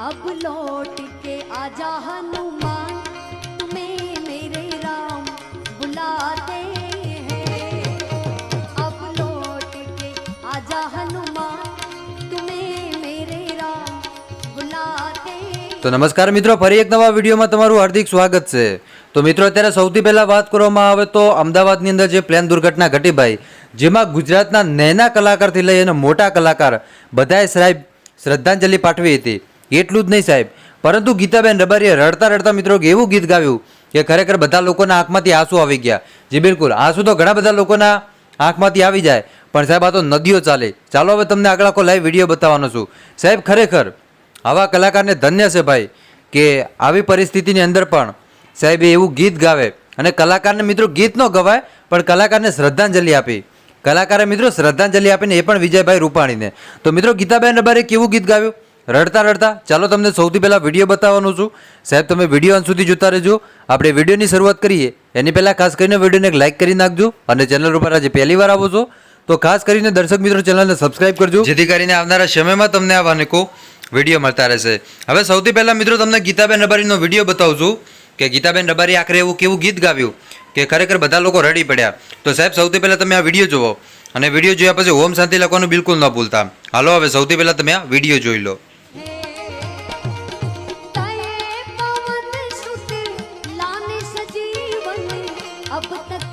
अब लौट के आजा हनुमान तुम्हें मेरे राम बुलाते हैं अब लौट के आजा हनुमान तुम्हें मेरे राम बुलाते हैं તો નમસ્કાર મિત્રો ફરી એક નવા વિડીયોમાં તમારું હાર્દિક સ્વાગત છે તો મિત્રો અત્યારે સૌથી પહેલા વાત કરવામાં આવે તો અમદાવાદની અંદર જે પ્લેન દુર્ઘટના ઘટી ભાઈ જેમાં ગુજરાતના નેના કલાકારથી લઈ અને મોટા કલાકાર બધાએ સાહેબ શ્રદ્ધાંજલિ પાઠવી હતી એટલું જ નહીં સાહેબ. પરંતુ ગીતાબેન રબારીએ રડતા રડતા મિત્રો એવું ગીત ગાવ્યું કે ખરેખર બધા લોકોના આંખમાંથી આંસુ આવી ગયા. જી બિલકુલ, આંસુ તો ઘણા બધા લોકોના આંખમાંથી આવી જાય. પણ સાહેબ, આ તો નદીઓ ચાલે. ચાલો હવે તમને આગળ આખો લાઈવ વીડિયો બતાવવાનો છું. સાહેબ, ખરેખર આવા કલાકારને ધન્ય છે ભાઈ કે આવી પરિસ્થિતિની અંદર પણ સાહેબે એવું ગીત ગાવે. અને કલાકારને મિત્રો ગીત ન ગવાય, પણ કલાકારને શ્રદ્ધાંજલિ આપી. કલાકારે મિત્રો શ્રદ્ધાંજલિ આપીને એ પણ વિજયભાઈ રૂપાણીને. તો મિત્રો ગીતાબેન રબારે કેવું ગીત ગાવ્યું? રડતા રડતા, ચાલો તમને સૌથી પહેલાં વીડિયો બતાવવાનું છું. સાહેબ, તમે વીડિયો અંત સુધી જોતા રહેજો. આપણે વિડીયોની શરૂઆત કરીએ. એની પહેલાં ખાસ કરીને વિડીયોને એક લાઇક કરી નાખજો અને ચેનલ ઉપર આજે પહેલી વાર આવો છો, તો ખાસ કરીને દર્શક મિત્રો ચેનલને સબસ્ક્રાઇબ કરજો. જેથી કરીને આવનારા સમયમાં તમને આ અનેકો વીડિયો મળતા રહેશે. હવે સૌથી પહેલાં મિત્રો તમને ગીતાબેન રબારીનો વીડિયો બતાવું છું, કે ગીતાબેન રબારી આખરે એવું કેવું ગીત ગાવ્યું, કે ખરેખર બધા લોકો રડી પડ્યા. તો સાહેબ, સૌથી પહેલાં તમે આ વીડિયો જુઓ. અને વીડિયો જોયા પછી ઓમ શાંતિ લખવાનું બિલકુલ ન ભૂલતા. હાલો, હવે સૌથી પહેલાં તમે આ વીડિયો જોઈ લો. अब तक